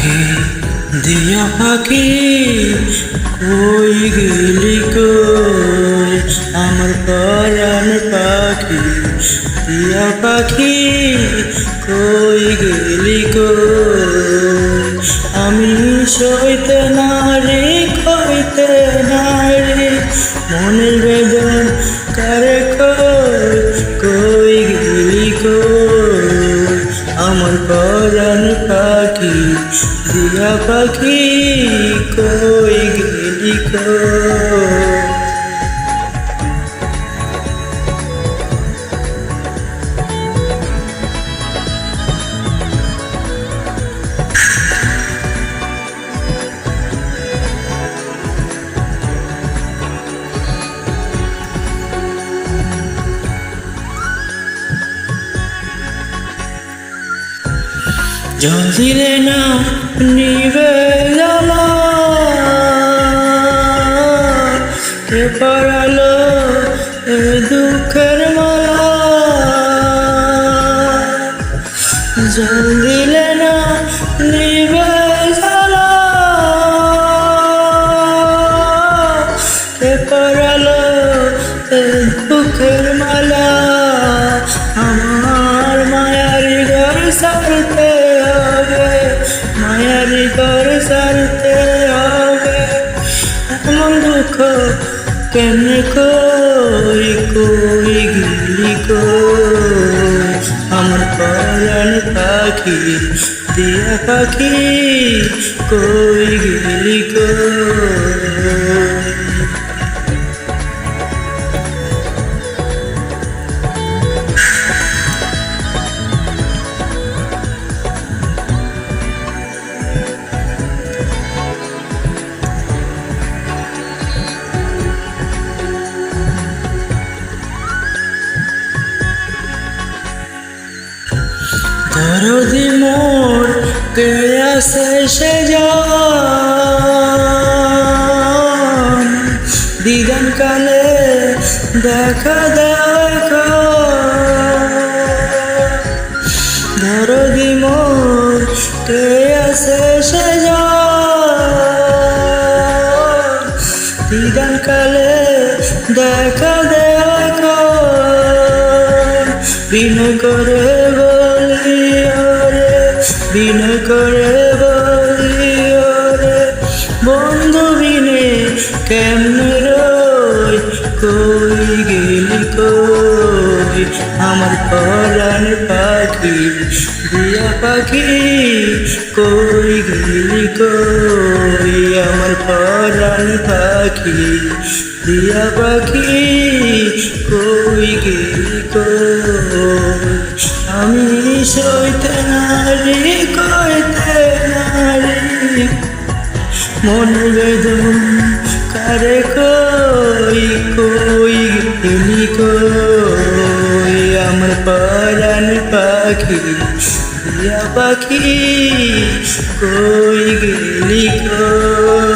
পাখি দিয়া পাখি কই গেলি কই? আমার পরাণ পাখি, দিয়া পাখি কই গেলি কই? আমি সইতে দিয়া পাখি কই গেলি কই জল দিলে না নিবে জ্বালা। কে পড়ালো দুঃখের মালা। জল দিলে না নিবে কে পড়ালো দুঃখের মালা। আমার মায়ারি ঘর সারতে মায়ারি সারতে হবে। এমন দুঃখ কেমনে কই কই গিলি কই? আমার পরাণ পাখি, দিয়া পাখি, কই গিলি কই? দরদি মোর কে আসে সে দিগান কালে দেখা দেখা। দরদি মোর কে আসে সে কালে দেখা দেখা। বিনয় করে বলি ওরে বিনয় করে বলি ওরে বন্ধু বিনে কেমনে রই? কই গেলি কই? আমার পরাণ পাখি দিয়া পাখি, কই গেলি কই? আমার পরাণ পাখি দিয়া পাখি, কই গেলি কই? সইতে নারী, কইতে নারী। মন বেদন কারে কই কই গেলি কই? আমার পরাণ পাখি দিয়া পাখি, কই গেলি কই?